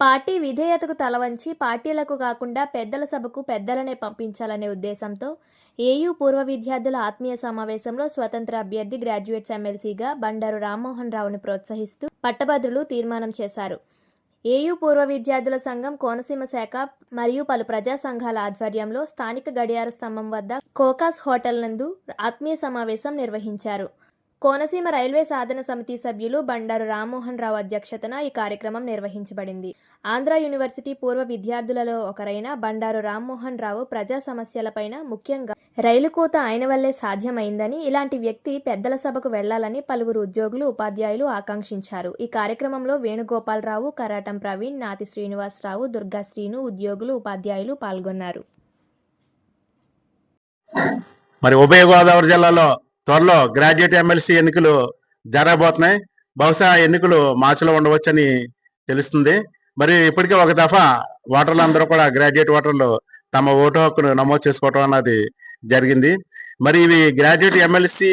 Party విధేయతకు తలవంచి పార్టీలకు కాకుండా పెద్దల సభకు పెద్దలనే పంపించాలనే ఉద్దేశంతో ఏయూ పూర్వ విద్యార్థుల ఆత్మీయ సమావేశంలో స్వతంత్ర అభ్యర్థి గ్రాడ్యుయేట్స్ ఎమ్మెల్సీగా బండారు రామ్మోహన్ రావును ప్రోత్సహిస్తూ పట్టభద్రులు తీర్మానం చేశారు. ఏయూ పూర్వ విద్యార్థుల సంఘం కోనసీమ శాఖ మరియు పలు ప్రజా సంఘాల ఆధ్వర్యంలో స్థానిక గడియార స్తంభం వద్ద కోకాస్ హోటల్ నందు ఆత్మీయ సమావేశం నిర్వహించారు. కోనసీమ రైల్వే సాధన సమితి సభ్యులు బండారు రామ్మోహన్ రావు అధ్యక్షతన ఈ కార్యక్రమం నిర్వహించబడింది. ఆంధ్ర యూనివర్సిటీ పూర్వ విద్యార్థులలో ఒకరైన బండారు రామ్మోహన్ రావు ప్రజా సమస్యలపైన ముఖ్యంగా రైలు కోత ఆయన వల్లే సాధ్యమైందని ఇలాంటి వ్యక్తి పెద్దల సభకు వెళ్ళాలని పలువురు ఉద్యోగులు ఉపాధ్యాయులు ఆకాంక్షించారు. ఈ కార్యక్రమంలో వేణుగోపాలరావు కరాటం ప్రవీణ్ నాతి శ్రీనివాసరావు దుర్గా శ్రీను ఉద్యోగులు ఉపాధ్యాయులు పాల్గొన్నారు. మరి ఉభయ గోదావరి జిల్లాలో త్వరలో గ్రాడ్యుయేట్ ఎమ్మెల్సీ ఎన్నికలు జరగబోతున్నాయి. బహుశా ఆ ఎన్నికలు మార్చిలో ఉండవచ్చని తెలుస్తుంది. మరి ఇప్పటికే ఒక దఫా ఓటర్లు అందరూ కూడా గ్రాడ్యుయేట్ ఓటర్లు తమ ఓటు హక్కును నమోదు చేసుకోవటం అన్నది జరిగింది. మరి ఇవి గ్రాడ్యుయేట్ ఎమ్మెల్సీ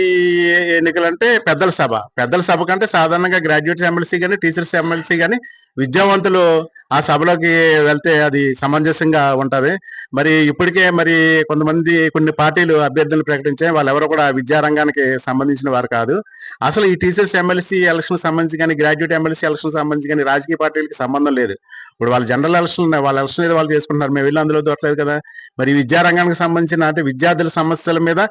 ఎన్నికలు అంటే పెద్దల సభ. పెద్దల సభ కంటే సాధారణంగా గ్రాడ్యుయేట్ ఎమ్మెల్సీ కానీ టీచర్స్ ఎమ్మెల్సీ కానీ విద్యావంతులు ఆ సభలోకి వెళ్తే అది సమంజసంగా ఉంటది. మరి ఇప్పటికే మరి కొంతమంది కొన్ని పార్టీలు అభ్యర్థులు ప్రకటించాయి వాళ్ళెవరూ కూడా విద్యారంగానికి సంబంధించిన వారు కాదు. అసలు ఈ టీచర్స్ ఎమ్మెల్సీ ఎలక్షన్ సంబంధించి కానీ గ్రాడ్యుయేట్ ఎమ్మెల్సీ ఎలక్షన్ సంబంధించి కానీ రాజకీయ పార్టీలకి సంబంధం లేదు. ఇప్పుడు వాళ్ళ జనరల్ ఎలక్షన్ ఉన్నాయి వాళ్ళ ఎలక్షన్ ఏదో వాళ్ళు చేసుకుంటున్నారు. మేము వెళ్ళి అందులో దొరకలేదు కదా. మరి విద్యారంగానికి సంబంధించిన అంటే విద్యార్థుల సమస్యల మీద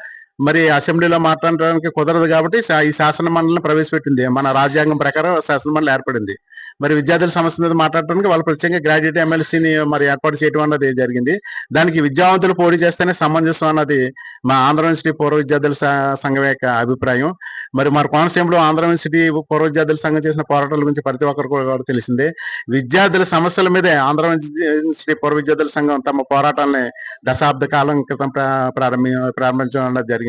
మరి అసెంబ్లీలో మాట్లాడడానికి కుదరదు కాబట్టి ఈ శాసన మండలిని ప్రవేశపెట్టింది. మన రాజ్యాంగం ప్రకారం శాసన మండలి ఏర్పడింది. మరి విద్యార్థుల సమస్య మీద మాట్లాడటానికి వాళ్ళు ప్రత్యేకంగా గ్రాడ్యుయేట్ ఎమ్మెల్సీని మరి ఏర్పాటు చేయడం అన్నది జరిగింది. దానికి విద్యావంతులు పోటీ చేస్తేనే సమంజసం అన్నది మా ఆంధ్ర యూనివర్సిటీ పూర్వ విద్యార్థుల సంఘం యొక్క అభిప్రాయం. మరి మన కోనసీమలో ఆంధ్ర యూనివర్సిటీ పూర్వ విద్యార్థుల సంఘం చేసిన పోరాటాల గురించి ప్రతి ఒక్కరు కూడా తెలిసిందే. విద్యార్థుల సమస్యల మీదే ఆంధ్ర యూనివర్సిటీ పూర్వ విద్యార్థుల సంఘం తమ పోరాటాలని దశాబ్ద కాలం క్రితం ప్రా- ప్రారంభి ప్రారంభించడం అన్నది జరిగింది.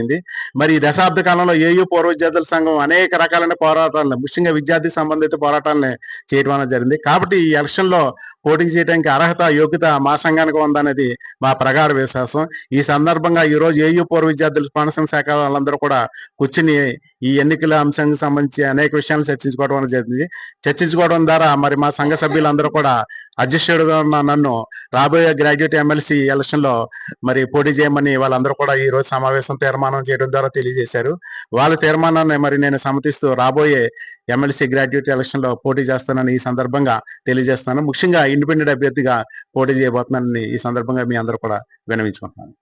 మరి ఈ దశాబ్ద కాలంలో ఏయూ పూర్వ విద్యార్థుల సంఘం అనేక రకాలైన పోరాటాలను ముఖ్యంగా విద్యార్థి సంబంధిత పోరాటాలను చేయడం అనేది జరిగింది. కాబట్టి ఈ ఎలక్షన్లో పోటీ చేయడానికి అర్హత యోగ్యత మా సంఘానికి ఉందనేది మా ప్రగాఢ విశ్వాసం. ఈ సందర్భంగా ఈ రోజు ఏయూ పూర్వ విద్యార్థులు కోనసీమ శాఖ వాళ్ళందరూ కూడా కూర్చుని ఈ ఎన్నికల అంశానికి సంబంధించి అనేక విషయాలు చర్చించుకోవడం జరిగింది. చర్చించుకోవడం ద్వారా మరి మా సంఘ సభ్యులందరూ కూడా అధ్యక్షుడుగా ఉన్న నన్ను. రాబోయే గ్రాడ్యుయేట్ ఎమ్మెల్సీ ఎలక్షన్లో మరి పోటీ చేయమని వాళ్ళందరూ కూడా ఈ రోజు సమావేశం తీర్మానం చేయడం ద్వారా తెలియజేశారు. వాళ్ళ తీర్మానాన్ని మరి నేను సమ్మతిస్తూ రాబోయే ఎమ్మెల్సీ గ్రాడ్యుయేట్ ఎలక్షన్లో పోటీ చేస్తానని ఈ సందర్భంగా తెలియజేస్తాను ముఖ్యంగా ఇండిపెండెంట్ అభ్యర్థిగా పోటీ చేయబోతున్నానని ఈ సందర్భంగా మీ అందరూ కూడా వినవించుకుంటున్నాను